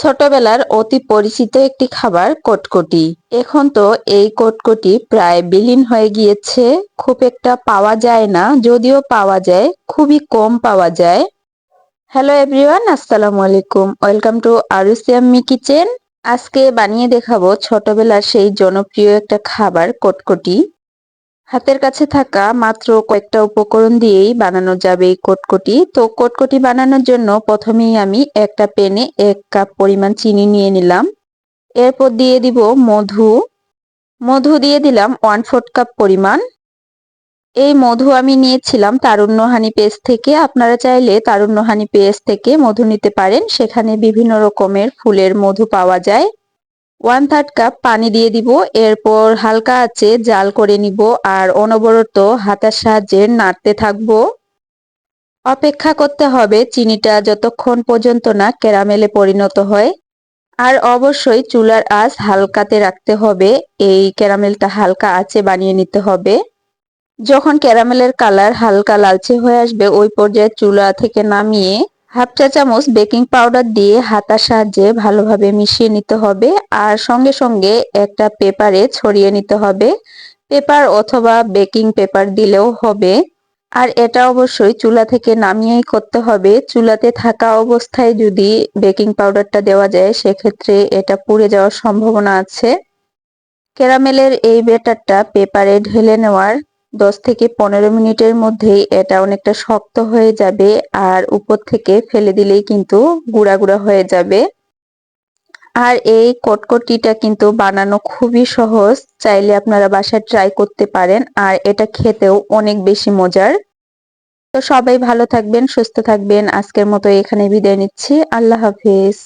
ছোটবেলার অতি পরিচিত একটি খাবার কটকটি। এখন তো এই কটকটি প্রায় বিলীন হয়ে গিয়েছে, খুব একটা পাওয়া যায় না, যদিও পাওয়া যায়, খুবই কম পাওয়া যায়। হ্যালো এভরিওয়ান আসসালামু আলাইকুম। ওয়েলকাম টু আরুসিয়াম্মি কিচেন আজকে বানিয়ে দেখাবো ছোটবেলার সেই জনপ্রিয় একটা খাবার কটকটি। হাতের কাছে থাকা মাত্র কয়েকটা উপকরণ দিয়েই বানানো যাবে এই কটকটি। তো কটকটি বানানোর জন্য প্রথমেই আমি একটা পেনে এক কাপ পরিমাণ চিনি নিয়ে নিলাম। এরপর দিয়ে দিব মধু। মধু দিয়ে দিলাম ওয়ান ফোর্থ কাপ পরিমাণ। এই মধু আমি নিয়েছিলাম তারুণ্য হানি পেস্ট থেকে। আপনারা চাইলে তারুণ্য হানি পেস্ট থেকে মধু নিতে পারেন। সেখানে বিভিন্ন রকমের ফুলের মধু পাওয়া যায়। ওয়ান থার্ড কাপ পানি দিয়ে দিব, এরপর হালকা আছে জাল করে নিব আর অনবরত হাতার সাহায্যে নাড়তে থাকব। অপেক্ষা করতে হবে চিনিটা যতক্ষণ পর্যন্ত না ক্যারামেলে পরিণত হয়। আর অবশ্যই চুলার আঁচ হালকাতে রাখতে হবে, এই ক্যারামেলটা হালকা আঁচে বানিয়ে নিতে হবে। যখন ক্যারামেলের কালার হালকা লালচে হয়ে আসবে, ওই পর্যায়ে চুলা থেকে নামিয়ে হাফ চা চামচ বেকিং পাউডার দিয়ে হাতার সাহায্যে ভালোভাবে মিশিয়ে নিতে হবে আর সঙ্গে সঙ্গে একটা পেপারে ছড়িয়ে নিতে হবে। পেপার অথবা বেকিং পেপার দিলেও হবে। আর এটা অবশ্যই চুলা থেকে নামিয়েই করতে হবে। চুলাতে থাকা অবস্থায় যদি বেকিং পাউডারটা দেওয়া যায়, সেক্ষেত্রে এটা পুড়ে যাওয়ার সম্ভাবনা আছে। ক্যারামেলের এই বেটারটা পেপারে ঢেলে নেওয়ার দশ থেকে পনেরো মিনিটের মধ্যেই এটা অনেকটা শক্ত হয়ে যাবে আর উপর থেকে ফেলে দিলেই কিন্তু গুঁড়া গুঁড়া হয়ে যাবে। আর এই কটকটিটা কিন্তু বানানো খুবই সহজ, চাইলে আপনারা বাসায় ট্রাই করতে পারেন আর এটা খেতেও অনেক বেশি মজার। তো সবাই ভালো থাকবেন, সুস্থ থাকবেন। আজকের মতো এখানে বিদায় নিচ্ছি। আল্লাহ হাফিজ।